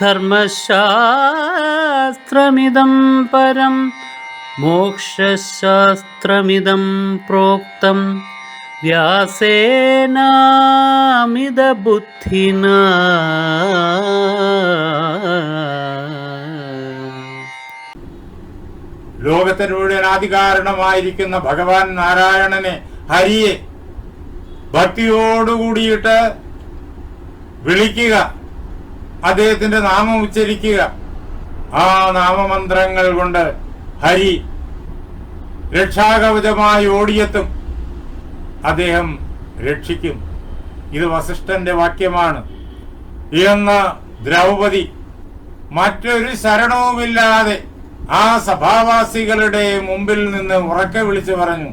ധർമ്മശാസ്ത്രമിദം പരം മോക്ഷശാസ്ത്രമിതം പ്രോക്തം. വ്യാസേനാമിതബുദ്ധിന. ലോകത്തിന് മുഴുവൻ ആദികാരണമായിരിക്കുന്ന ഭഗവാൻ നാരായണനെ ഹരിയെ ഭക്തിയോടുകൂടിയിട്ട് വിളിക്കുക. അദ്ദേഹത്തിന്റെ നാമം ഉച്ചരിക്കുക. ആ നാമമന്ത്രങ്ങൾ കൊണ്ട് ഹരി രക്ഷാകവചമായി ഓടിയെത്തും. അദ്ദേഹം രക്ഷിക്കും. ഇത് വസിഷ്ഠന്റെ വാക്യമാണ്. എന്ന് ദ്രൗപദി മറ്റൊരു ശരണവുമില്ലാതെ ആ സഭാവാസികളുടെ മുമ്പിൽ നിന്ന് ഉറക്കെ വിളിച്ചു പറഞ്ഞു.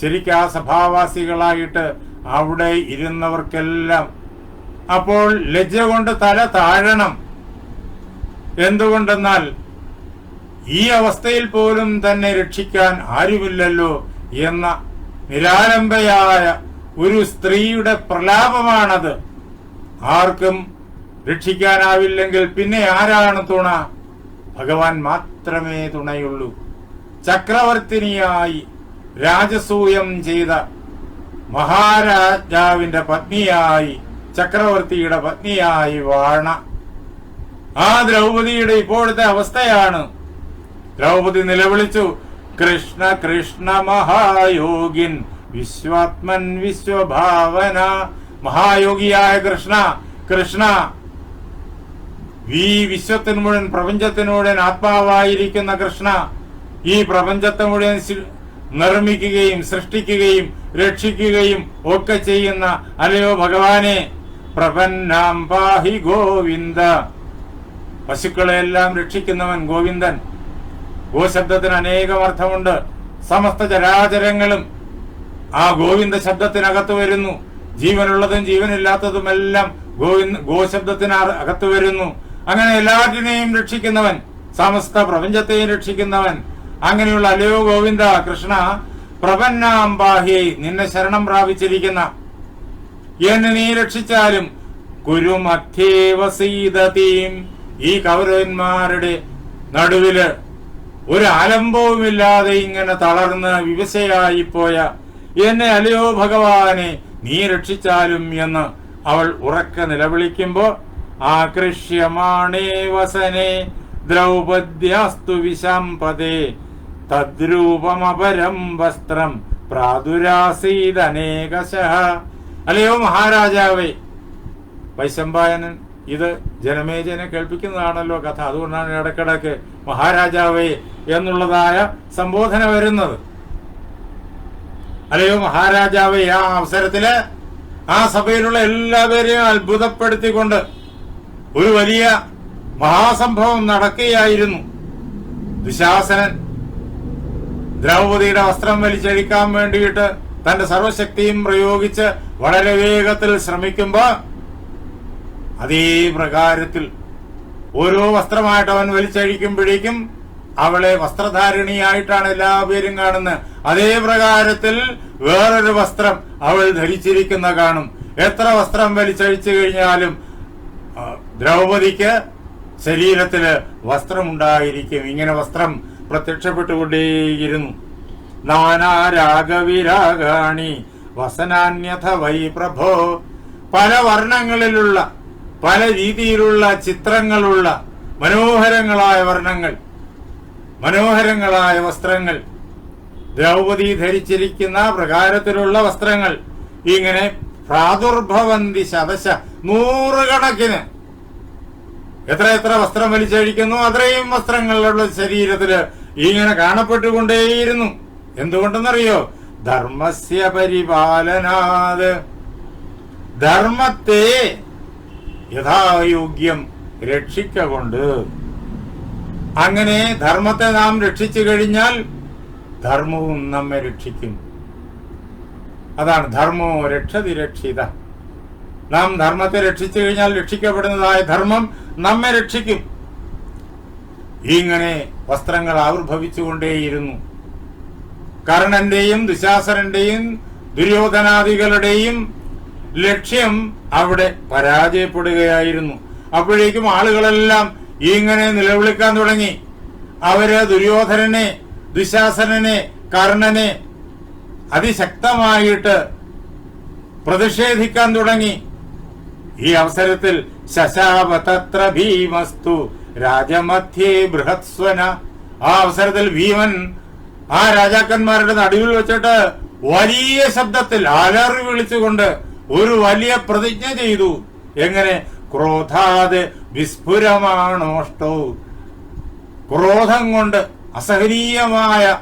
ശരിക്കും ആ സഭാവാസികളായിട്ട് അവിടെ ഇരുന്നവർക്കെല്ലാം അപ്പോൾ ലജ്ജ കൊണ്ട് തല താഴണം. എന്തുകൊണ്ടെന്നാൽ ഈ അവസ്ഥയിൽ പോലും തന്നെ രക്ഷിക്കാൻ ആരുമില്ലല്ലോ എന്ന നിരാലംബയായ ഒരു സ്ത്രീയുടെ പ്രലാപമാണത്. ആർക്കും രക്ഷിക്കാനാവില്ലെങ്കിൽ പിന്നെ ആരാണ് തുണ? ഭഗവാൻ മാത്രമേ തുണയുള്ളൂ. ചക്രവർത്തിനിയായി രാജസൂയം ചെയ്ത മഹാരാജാവിന്റെ പത്നിയായി ചക്രവർത്തിയുടെ പത്നിയായി വാണ. ആ ദ്രൗപതിയുടെ ഇപ്പോഴത്തെ അവസ്ഥയാണ്. ദ്രൗപതി നിലവിളിച്ചു കൃഷ്ണ കൃഷ്ണ മഹായോഗിൻ വിശ്വാത്മൻ വിശ്വഭാവന മഹായോഗിയായ കൃഷ്ണ കൃഷ്ണ. ഈ വിശ്വത്തിന് മുഴുവൻ പ്രപഞ്ചത്തിന് മുഴുവൻ ആത്മാവായിരിക്കുന്ന കൃഷ്ണ ഈ പ്രപഞ്ചത്തെ മുഴുവൻ നിർമ്മിക്കുകയും സൃഷ്ടിക്കുകയും രക്ഷിക്കുകയും ഒക്കെ ചെയ്യുന്ന അല്ലയോ ഭഗവാനെ? പ്രപന്നാം പാഹി ഗോവിന്ദ. പശുക്കളെ എല്ലാം രക്ഷിക്കുന്നവൻ ഗോവിന്ദൻ. ഗോശബ്ദത്തിന് അനേകം അർത്ഥമുണ്ട്. സമസ്ത ചരാചരങ്ങളും ആ ഗോവിന്ദ ശബ്ദത്തിനകത്ത് വരുന്നു. ജീവനുള്ളതും ജീവനില്ലാത്തതുമെല്ലാം ഗോവിന്ദ ഗോശബ്ദത്തിന് അകത്ത് വരുന്നു. അങ്ങനെ എല്ലാറ്റിനെയും രക്ഷിക്കുന്നവൻ സമസ്ത പ്രപഞ്ചത്തെയും രക്ഷിക്കുന്നവൻ. അങ്ങനെയുള്ള അലയോ ഗോവിന്ദ കൃഷ്ണ പ്രപന്നാംബാഹി നിന്നെ ശരണം പ്രാപിച്ചിരിക്കുന്ന എന്നെ നീ രക്ഷിച്ചാലും കുരുമധ്യേവസീതീം ഈ കൗരവന്മാരുടെ നടുവിൽ ഒരു ആലംബവുമില്ലാതെ ഇങ്ങനെ തളർന്ന് വിവശയായി പോയ എന്നെ അലയോ ഭഗവാനെ നീ രക്ഷിച്ചാലും എന്ന് അവൾ ഉറക്ക നിലവിളിക്കുമ്പോ ആകൃഷ്യമാണേ വസനെ ദ്രൗപദ്യാസ്തു വിശാംപതേ തദ്രൂപമപരം വസ്ത്രം പ്രാദുരാസീതനേകശഃ അല്ലയോ മഹാരാജാവേ? വൈശമ്പായനൻ ഇത് ജനമേജനെ കേൾപ്പിക്കുന്നതാണല്ലോ കഥ. അതുകൊണ്ടാണ് ഇടക്കിടക്ക് മഹാരാജാവേ എന്നുള്ളതായ സംബോധന വരുന്നത്. അല്ലയോ മഹാരാജാവേ ആ അവസരത്തിൽ ആ സഭയിലുള്ള എല്ലാവരെയും അത്ഭുതപ്പെടുത്തിക്കൊണ്ട് ഒരു വലിയ മഹാസംഭവം നടക്കുകയായിരുന്നു. ദുശാസനൻ ദ്രൗപതിയുടെ വസ്ത്രം വലിച്ചഴിക്കാൻ വേണ്ടിയിട്ട് തന്റെ സർവശക്തിയും പ്രയോഗിച്ച് വളരെ വേഗത്തിൽ ശ്രമിക്കുമ്പോ അതേ പ്രകാരത്തിൽ ഓരോ വസ്ത്രമായിട്ട് അവൻ വലിച്ചഴിക്കുമ്പോഴേക്കും അവളെ വസ്ത്രധാരിണിയായിട്ടാണ് എല്ലാവരും കാണുന്നത്. അതേ പ്രകാരത്തിൽ വേറൊരു വസ്ത്രം അവൾ ധരിച്ചിരിക്കുന്ന കാണും. എത്ര വസ്ത്രം വലിച്ചഴിച്ചു കഴിഞ്ഞാലും ദ്രൗപദിക്ക് ശരീരത്തിൽ വസ്ത്രമുണ്ടായിരിക്കും. ഇങ്ങനെ വസ്ത്രം പ്രത്യക്ഷപ്പെട്ടുകൊണ്ടേയിരുന്നു. നാനാരാഗവിരാഗാണി വസനാന്യഥ വൈ പ്രഭോ. പല വർണങ്ങളിലുള്ള പല രീതിയിലുള്ള ചിത്രങ്ങളുള്ള മനോഹരങ്ങളായ വർണങ്ങൾ മനോഹരങ്ങളായ വസ്ത്രങ്ങൾ. ദ്രൗപദി ധരിച്ചിരിക്കുന്ന പ്രകാരത്തിലുള്ള വസ്ത്രങ്ങൾ. ഇങ്ങനെ പ്രാദുർഭവന്തി ശതശ നൂറുകണക്കിന്. എത്ര എത്ര വസ്ത്രം വലിച്ചഴിക്കുന്നു അത്രയും വസ്ത്രങ്ങളുടെ ശരീരത്തിൽ ഇങ്ങനെ കാണപ്പെട്ടുകൊണ്ടേയിരുന്നു. എന്തുകൊണ്ടെന്നറിയോ? ധർമ്മസ്യ പരിപാലനാത്. ധർമ്മത്തെ യഥായോഗ്യം രക്ഷിക്ക കൊണ്ട് അങ്ങനെ ധർമ്മത്തെ നാം രക്ഷിച്ചു കഴിഞ്ഞാൽ ധർമ്മവും നമ്മെ രക്ഷിക്കും. അതാണ് ധർമ്മോ രക്ഷതി രക്ഷിത നാം ധർമ്മത്തെ രക്ഷിച്ചു കഴിഞ്ഞാൽ രക്ഷിക്കപ്പെടുന്നതായ ധർമ്മം നമ്മെ രക്ഷിക്കും. ഇങ്ങനെ വസ്ത്രങ്ങൾ ആവിർഭവിച്ചുകൊണ്ടേയിരുന്നു. കർണന്റെയും ദുശാസനന്റെയും ദുര്യോധനാദികളുടെയും ലക്ഷ്യം അവിടെ പരാജയപ്പെടുകയായിരുന്നു. അപ്പോഴേക്കും ആളുകളെല്ലാം ഇങ്ങനെ നിലവിളിക്കാൻ തുടങ്ങി. അവർ ദുര്യോധനനെ ദുശാസനനെ കർണനെ അതിശക്തമായിട്ട് പ്രതിഷേധിക്കാൻ തുടങ്ങി. ഈ അവസരത്തിൽ ശശാവതത്ര ഭീമസ്തു രാജമധ്യേ ബൃഹത്സ്വന. ആ അവസരത്തിൽ ഭീമൻ ആ രാജാക്കന്മാരുടെ നടുവിൽ വെച്ചിട്ട് വലിയ ശബ്ദത്തിൽ അലറി വിളിച്ചുകൊണ്ട് ഒരു വലിയ പ്രതിജ്ഞ ചെയ്തു. എങ്ങനെ? ക്രോധാത് വിസ്ഫുരമാണോഷ്ടോ. ക്രോധം കൊണ്ട് അസഹനീയമായ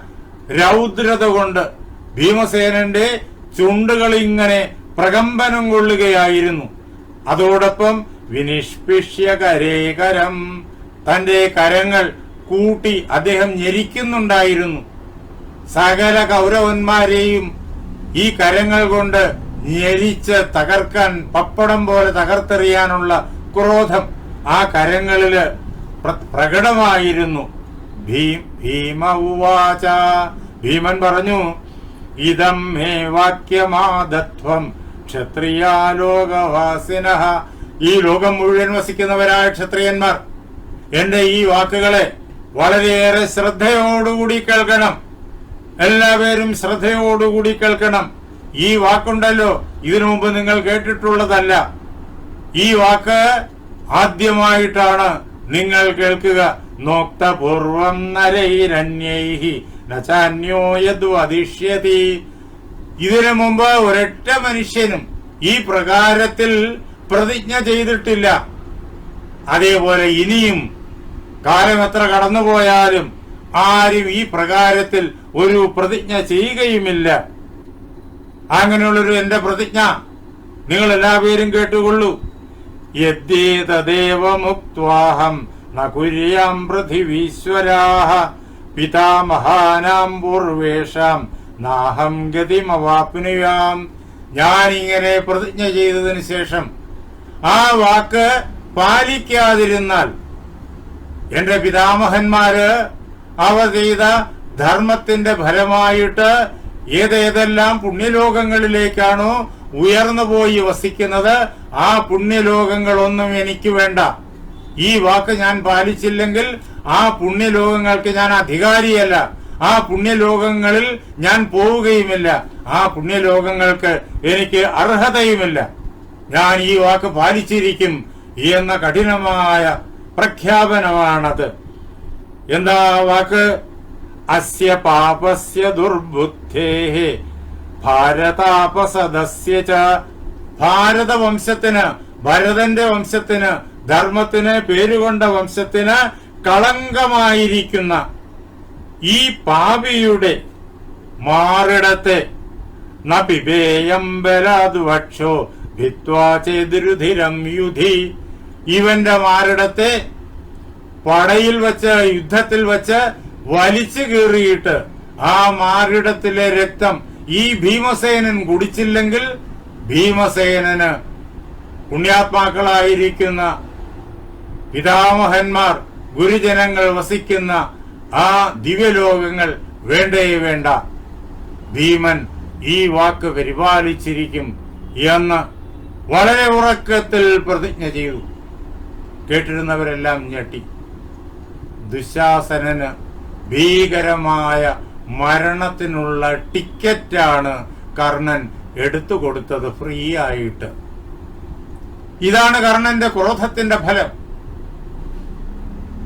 രൗദ്രത കൊണ്ട് ഭീമസേനന്റെ ചുണ്ടുകൾ ഇങ്ങനെ പ്രകമ്പനം കൊള്ളുകയായിരുന്നു. അതോടൊപ്പം വിനിഷ്പിഷ്യ കരേകരം തന്റെ കരങ്ങൾ കൂട്ടി അദ്ദേഹം ഞെരിക്കുന്നുണ്ടായിരുന്നു. സകല കൗരവന്മാരെയും ഈ കരങ്ങൾ കൊണ്ട് ഞെരിച്ച് തകർക്കാൻ പപ്പടം പോലെ തകർത്തെറിയാനുള്ള ക്രോധം ആ കരങ്ങളിൽ പ്ര- പ്രകടമായിരുന്നു. ഭീം ഭീമ ഉവാച. ഭീമൻ പറഞ്ഞു ഇതം മേ വാക്യമാദത്വം ക്ഷത്രിയാലോകവാസിന ഈ ലോകം മുഴുവൻ വസിക്കുന്നവരായ ക്ഷത്രിയന്മാർ എന്റെ ഈ വാക്കുകളെ വളരെയേറെ ശ്രദ്ധയോടുകൂടി കേൾക്കണം. എല്ലാവരും ശ്രദ്ധയോടുകൂടി കേൾക്കണം. ഈ വാക്കുണ്ടല്ലോ ഇതിനു മുമ്പ് നിങ്ങൾ കേട്ടിട്ടുള്ളതല്ല. ഈ വാക്ക് ആദ്യമായിട്ടാണ് നിങ്ങൾ കേൾക്കുക. നോക്ത പൂർവം നരൈരണ്യൈഹി നചാന്യോ യദ്വദിഷ്യതി ഇതിനു മുമ്പ് ഒരൊറ്റ മനുഷ്യനും ഈ പ്രകാരത്തിൽ പ്രതിജ്ഞ ചെയ്തിട്ടില്ല. അതേപോലെ ഇനിയും കാലം എത്ര കടന്നുപോയാലും ആരും ഈ പ്രകാരത്തിൽ ഒരു പ്രതിജ്ഞ ചെയ്യുകയുമില്ല. അങ്ങനെയുള്ളൊരു എന്റെ പ്രതിജ്ഞ നിങ്ങൾ എല്ലാവരും കേട്ടുകൊള്ളൂ യദ്യേതദേവമുക്വാഹം പൃഥിവീശ്വരാഹ പിതാമഹാനാം പൂർവേഷാം നാഹം ഗതിമവാപ്നുയാം. ഞാനിങ്ങനെ പ്രതിജ്ഞ ചെയ്തതിനു ശേഷം ആ വാക്ക് പാലിക്കാതിരുന്നാൽ എന്റെ പിതാമഹന്മാര് അവ ചെയ്ത ധർമ്മത്തിന്റെ ഫലമായിട്ട് ഏതേതെല്ലാം പുണ്യലോകങ്ങളിലേക്കാണോ ഉയർന്നു പോയി വസിക്കുന്നത് ആ പുണ്യലോകങ്ങളൊന്നും എനിക്ക് വേണ്ട. ഈ വാക്ക് ഞാൻ പാലിച്ചില്ലെങ്കിൽ ആ പുണ്യലോകങ്ങൾക്ക് ഞാൻ അധികാരിയല്ല. ആ പുണ്യലോകങ്ങളിൽ ഞാൻ പോവുകയുമില്ല. ആ പുണ്യലോകങ്ങൾക്ക് എനിക്ക് അർഹതയുമില്ല. ഞാൻ ഈ വാക്ക് പാലിച്ചിരിക്കും എന്ന കഠിനമായ പ്രഖ്യാപനമാണത്. എന്താ വാക്ക്? അസ്യ പാപസ്യ ദുർബുദ്ധേ ഭാരതാപസദസ്യ ച. ഭാരതവംശത്തിന് ഭരതന്റെ വംശത്തിന് ധർമ്മത്തിന് പേരുകൊണ്ട വംശത്തിന് കളങ്കമായിരിക്കുന്ന ഈ പാപിയുടെ മാറിടത്തെ ന പിബേയം ബലാദു വക്ഷോ ഭിത്വാ ചേതിരുധിരം യുധി. ഇവന്റെ മാറിടത്തെ പടയിൽ വച്ച് യുദ്ധത്തിൽ വച്ച് വലിച്ചു കീറിയിട്ട് ആ മാറിടത്തിലെ രക്തം ഈ ഭീമസേനൻ കുടിച്ചില്ലെങ്കിൽ ഭീമസേനന് പുണ്യാത്മാക്കളായിരിക്കുന്ന പിതാമഹന്മാർ ഗുരുജനങ്ങൾ വസിക്കുന്ന ആ ദിവ്യലോകങ്ങൾ വേണ്ടേ വേണ്ട. ഭീമൻ ഈ വാക്ക് പരിപാലിച്ചിരിക്കും എന്ന് വളരെ ഉറക്കത്തിൽ പ്രതിജ്ഞ ചെയ്തു. കേട്ടിരുന്നവരെല്ലാം ഞെട്ടി. ദുശാസനന് ഭീകരമായ മരണത്തിനുള്ള ടിക്കറ്റാണ് കർണൻ എടുത്തു കൊടുത്തത് ഫ്രീ ആയിട്ട് ഇതാണ് കർണന്റെ ക്രോധത്തിന്റെ ഫലം.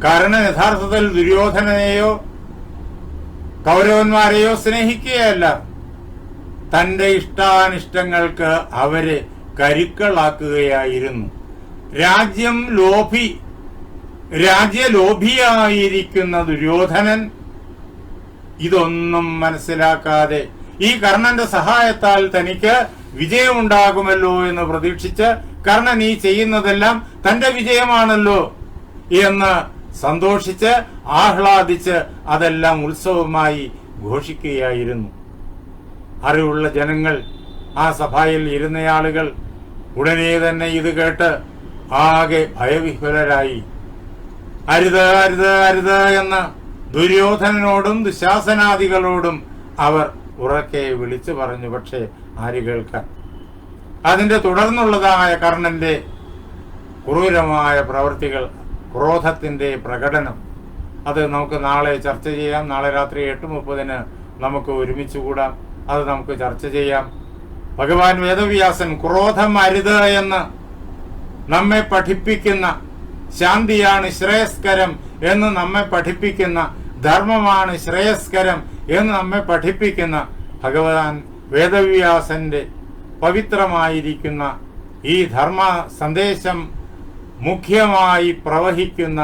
കർണൻ യഥാർത്ഥത്തിൽ ദുര്യോധനനെയോ കൗരവന്മാരെയോ സ്നേഹിക്കുകയല്ല. തന്റെ ഇഷ്ടാനിഷ്ടങ്ങൾക്ക് അവരെ കരുക്കളാക്കുകയായിരുന്നു. രാജ്യം ലോഭി രാജ്യലോഭിയായിരിക്കുന്ന ദുര്യോധനൻ ഇതൊന്നും മനസ്സിലാക്കാതെ ഈ കർണന്റെ സഹായത്താൽ തനിക്ക് വിജയമുണ്ടാകുമല്ലോ എന്ന് പ്രതീക്ഷിച്ച് കർണൻ ഈ ചെയ്യുന്നതെല്ലാം തന്റെ വിജയമാണല്ലോ എന്ന് സന്തോഷിച്ച് ആഹ്ലാദിച്ച് അതെല്ലാം ഉത്സവമായി ഘോഷിക്കുകയായിരുന്നു. അറിവുള്ള ജനങ്ങൾ ആ സഭയിൽ ഇരുന്നയാളുകൾ ഉടനെ തന്നെ ഇത് കേട്ട് ആകെ ഭയവിഹ്വലരായി. അരുത് അരുത് അരുത് എന്ന് ദുര്യോധനനോടും ദുശാസനാദികളോടും അവർ ഉറക്കെ വിളിച്ചു പറഞ്ഞു. പക്ഷേ ആര് കേൾക്കാൻ? അതിന്റെ തുടർന്നുള്ളതായ കർണന്റെ ക്രൂരമായ പ്രവൃത്തികൾ ക്രോധത്തിന്റെ പ്രകടനം അത് നമുക്ക് നാളെ ചർച്ച ചെയ്യാം. നാളെ രാത്രി എട്ട് മുപ്പതിന് നമുക്ക് ഒരുമിച്ച് കൂടാം. അത് നമുക്ക് ചർച്ച ചെയ്യാം. ഭഗവാൻ വേദവ്യാസൻ ക്രോധം അരുത് എന്ന് നമ്മെ പഠിപ്പിക്കുന്ന ശാന്തിയാണ് ശ്രേയസ്കരം എന്ന് നമ്മെ പഠിപ്പിക്കുന്ന ധർമ്മമാണ് ശ്രേയസ്കരം എന്ന് നമ്മെ പഠിപ്പിക്കുന്ന ഭഗവാൻ വേദവ്യാസന്റെ പവിത്രമായിരിക്കുന്ന ഈ ധർമ്മ സന്ദേശം മുഖ്യമായി പ്രവഹിക്കുന്ന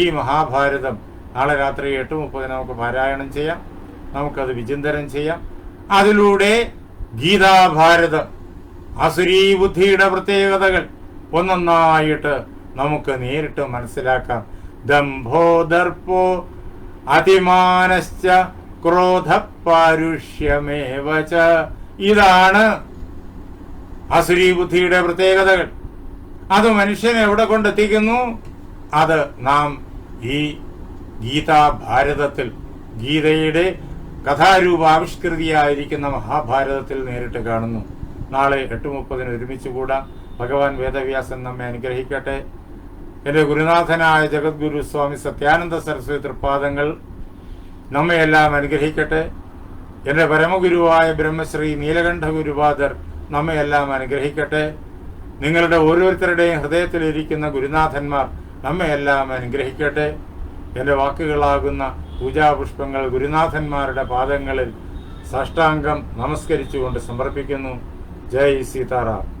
ഈ മഹാഭാരതം. നാളെ രാത്രി എട്ട് മുപ്പതിന് നമുക്ക് പാരായണം ചെയ്യാം. നമുക്കത് വിചിന്തനം ചെയ്യാം. അതിലൂടെ ഗീതാഭാരതം അസുരീ ബുദ്ധിയുടെ പ്രത്യേകതകൾ ഒന്നൊന്നായിട്ട് നമുക്ക് നേരിട്ട് മനസ്സിലാക്കാം. ദംഭോ ദർപ്പോ അതിമാനശ്ച ക്രോധപാരുഷ്യമേവച. ഇതാണ് അസുരീബുദ്ധിയുടെ പ്രത്യേകതകൾ. അത് മനുഷ്യനെ എവിടെ കൊണ്ടെത്തിക്കുന്നു? അത് നാം ഈ ഗീതാ ഭാരതത്തിൽ ഗീതയുടെ കഥാരൂപ ആവിഷ്കൃതിയായിരിക്കുന്ന മഹാഭാരതത്തിൽ നേരിട്ട് കാണുന്നു. നാളെ എട്ട് മുപ്പതിന് ഒരുമിച്ച് കൂടാം. ഭഗവാൻ വേദവ്യാസൻ നമ്മെ അനുഗ്രഹിക്കട്ടെ. എന്റെ ഗുരുനാഥനായ ജഗദ്ഗുരു സ്വാമി സത്യാനന്ദ സരസ്വതി തൃപ്പാദങ്ങൾ നമ്മയെല്ലാം അനുഗ്രഹിക്കട്ടെ. എന്റെ പരമഗുരുവായ ബ്രഹ്മശ്രീ നീലകണ്ഠ ഗുരുപാദർ നമ്മയെല്ലാം അനുഗ്രഹിക്കട്ടെ. നിങ്ങളുടെ ഓരോരുത്തരുടെയും ഹൃദയത്തിലിരിക്കുന്ന ഗുരുനാഥന്മാർ നമ്മയെല്ലാം അനുഗ്രഹിക്കട്ടെ. എന്റെ വാക്കുകളാകുന്ന പൂജാപുഷ്പങ്ങൾ ഗുരുനാഥന്മാരുടെ പാദങ്ങളിൽ സാഷ്ടാംഗം നമസ്കരിച്ചുകൊണ്ട് സമർപ്പിക്കുന്നു. ജയ് സീതാറാം.